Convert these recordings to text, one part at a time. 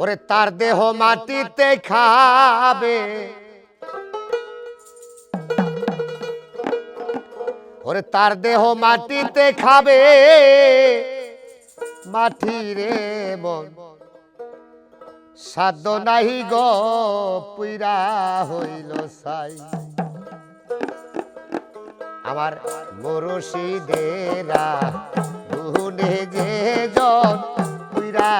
ওরে তার দেহ মাটিতে খাবে। ওরে তার দেহ মাটিতে খাবে। মাটি রে মন, সাধ্য নাহি গো পুইরা হইল সাই। আমার মুরশিদেরা গুনে যে জন পুইরা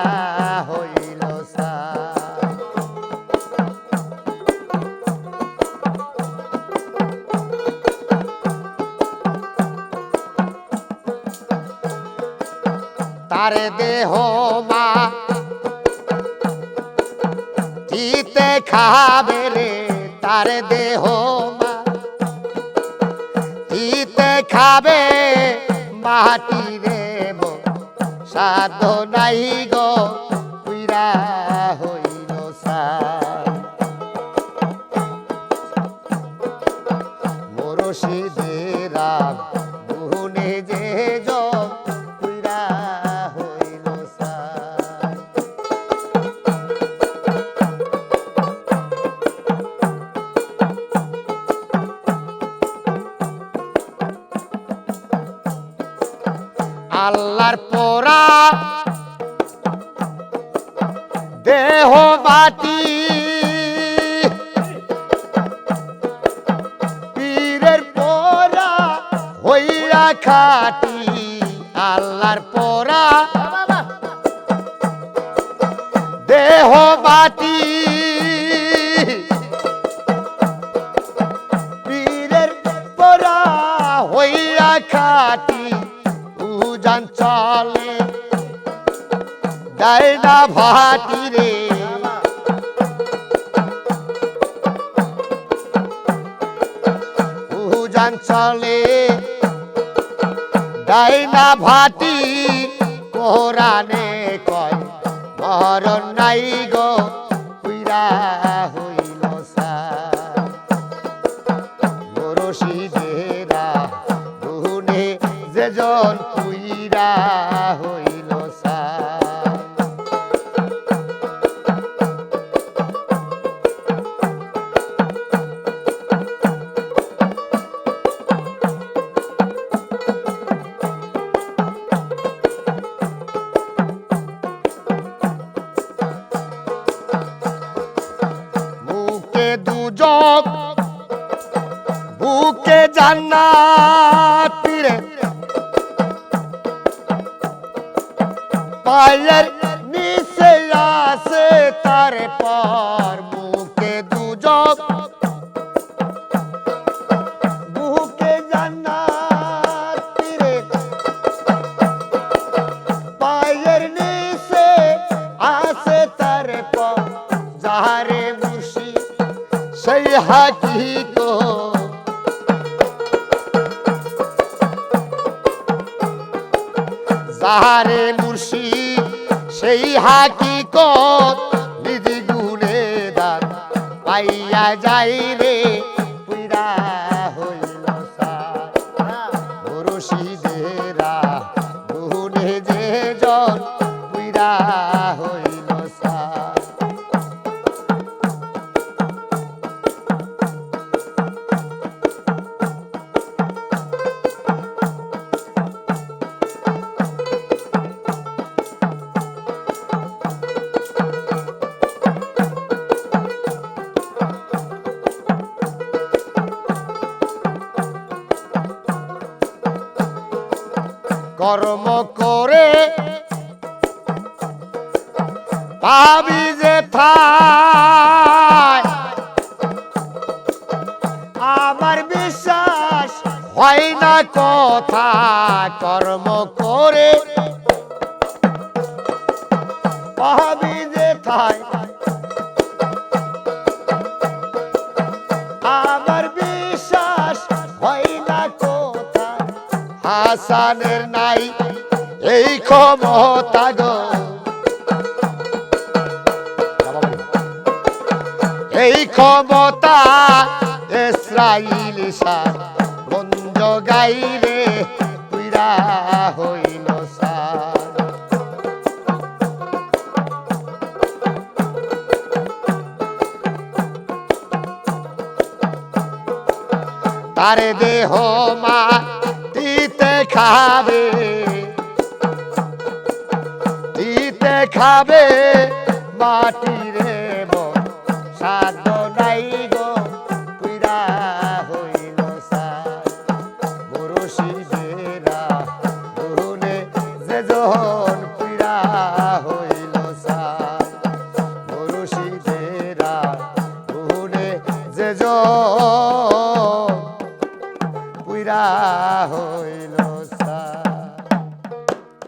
তারে দেহ মা। চিতে খাবে রে তার দেহ মা। চিতে খাবে মাটি রে সাধ নাই গো, পুইরা হইল সাই মুরশিদেরা আল্লাহর পোরা দেহ মাটি পীরের পোরা হইয়া খাটি আল্লাহর পোরা দেহ মাটি না ভাটি রে? উজান চলে দেয় না ভাটি? কোরআনে কয়, মরণ নাই গো পুইরা হইল যেজন হইল বুকে জান্নাত পীরে পায়ের নিচে আসে তার পর মুখে দুজক। বুকে জান্নাত পীরে পায়ের নিচে আসে তার পর যাহারে মুর্শি সেই হাকিকত যাহারে মুর্শিদ সেই হাকিকত নিধি গুণে দান পাইয়া যাই রে পুইরা কর্ম করে। পাবি যে থাই আমার বিশ্বাস হয় না কথা কর্ম করে। পাবি যে থাই আমার বিশ্বাস হয় না কথা আসানের নাই, এই ক্ষমতা গো এই ক্ষমতা ইসরাইল সার বন্ধ গাইলে কুইরা হইল সার। তার দেহ মা খাবে। দিতে খাবে মাটির